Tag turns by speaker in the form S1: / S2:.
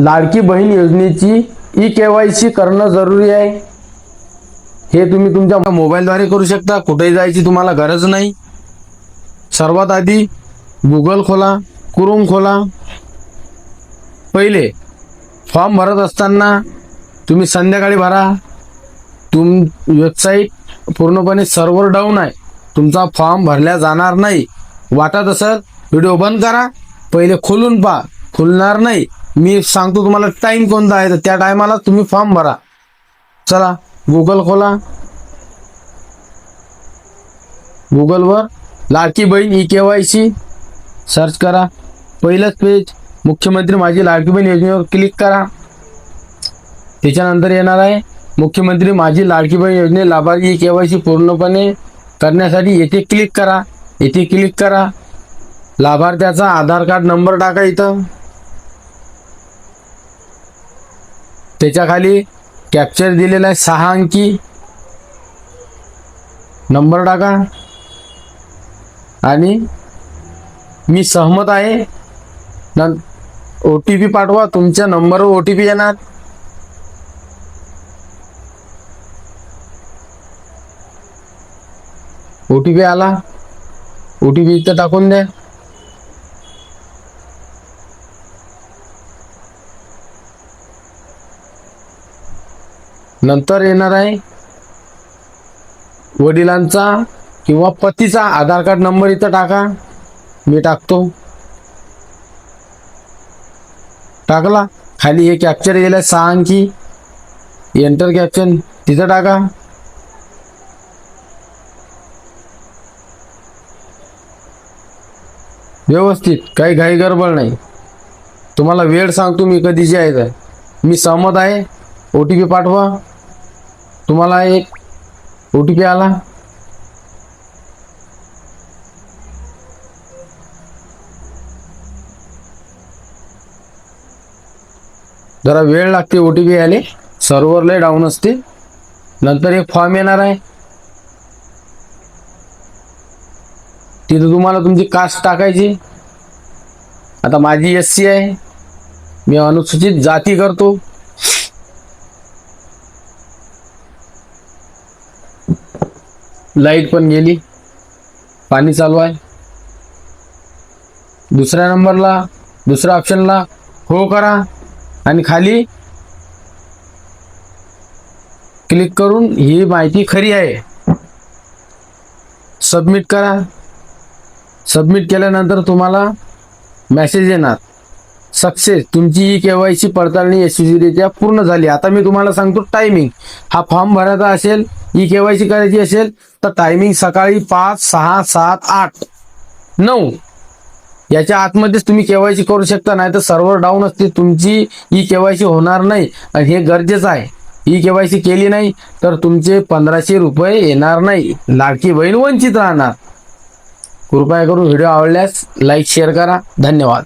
S1: लाडकी बहीण योजनेची E K Y C करणं जरुरी आहे. हे तुम्ही तुमच्या मोबाईलद्वारे करू शकता. कुठेही जायची तुम्हाला गरज नाही. सर्वात आधी गुगल खोला कुरुम खोला. पहिले फॉर्म भरत असताना तुम्ही संध्याकाळी भरा. तुम वेबसाईट पूर्णपणे सर्व्हर डाऊन आहे. तुमचा फॉर्म भरल्या जाणार नाही. वाटत असेल व्हिडिओ बंद करा. पहिले खोलून पहा. खुलणार नाही. मी सांगतो तुम्हाला टाईम कोणता आहे तर त्या टायमाला तुम्ही फॉर्म भरा. चला गुगल खोला. गुगलवर Ladki Bahin e K Y C search करा. पहिलंच पेज मुख्यमंत्री माझी लाडकी बहीण योजनेवर क्लिक करा. त्याच्यानंतर येणार आहे मुख्यमंत्री माझी लाडकी बहीण योजने लाभार्थी के वाय सी पूर्णपणे करण्यासाठी येथे क्लिक करा. येथे क्लिक करा. लाभार्थ्याचा आधार कार्ड नंबर टाका इथं. त्याच्याखाली कॅप्चर दिलेला आहे सहा अंकी. नंबर टाका. आणि मी सहमत आहे. न ओ टी पी पाठवा तुमच्या नंबरवर ओ टी पी येणार. ओ टी पी आला. ओ टी पी इथं टाकून द्या. नंतर येणार आहे वडिलांचा किंवा पतीचा आधार कार्ड नंबर इथं टाका. मी टाकतो. टाकला. खाली हे कॅप्चर गेलं सहा अंकी. एंटर कॅप्चर तिथं टाका. व्यवस्थित. काही घाई गडबड नाही. तुम्हाला वेळ सांगतो मी कधीची आहे तर. मी सहमत आहे. ओ टी पी पाठवा. तुम्हाला एक ओ टी पी आला? जरा वेळ लागते ओ टी पी आले सर्व्हरला डाऊन असते. नंतर एक फॉर्म येणार आहे. तिथं तुम्हाला तुमची कास्ट टाकायची. आता माझी एस सी आहे. मी अनुसूचित जाती करतो. लाइट पण गेली. पाणी चालू आहे. दुसऱ्या नंबरला दुसऱ्या ऑप्शनला हो करा आणि खाली क्लिक करून ही माहिती खरी आहे. सबमिट करा. सबमिट केल्यानंतर तुम्हाला मेसेज येणार. सक्सेस तुमची ही के वाय सी पडताळणी यशस्वीरित्या पूर्ण झाली. आता मी तुम्हाला सांगतो टायमिंग हा फॉर्म भरायचा असेल ई केवायसी करायची असेल तर टायमिंग सकाळी पाच सहा सात आठ. नऊ. याच्या आतमध्येच तुम्ही केवायसी करू शकता नाही तर सर्व्हर डाऊन असते तुमची ई केवायसी होणार नाही. आणि हे गरजेचं आहे. ई केवायसी केली नाही तर तुमचे पंधराशे रुपये येणार नाही. लाडकी बहीण वंचित राहणार. कृपया करून व्हिडिओ आवडल्यास लाईक शेअर करा. धन्यवाद.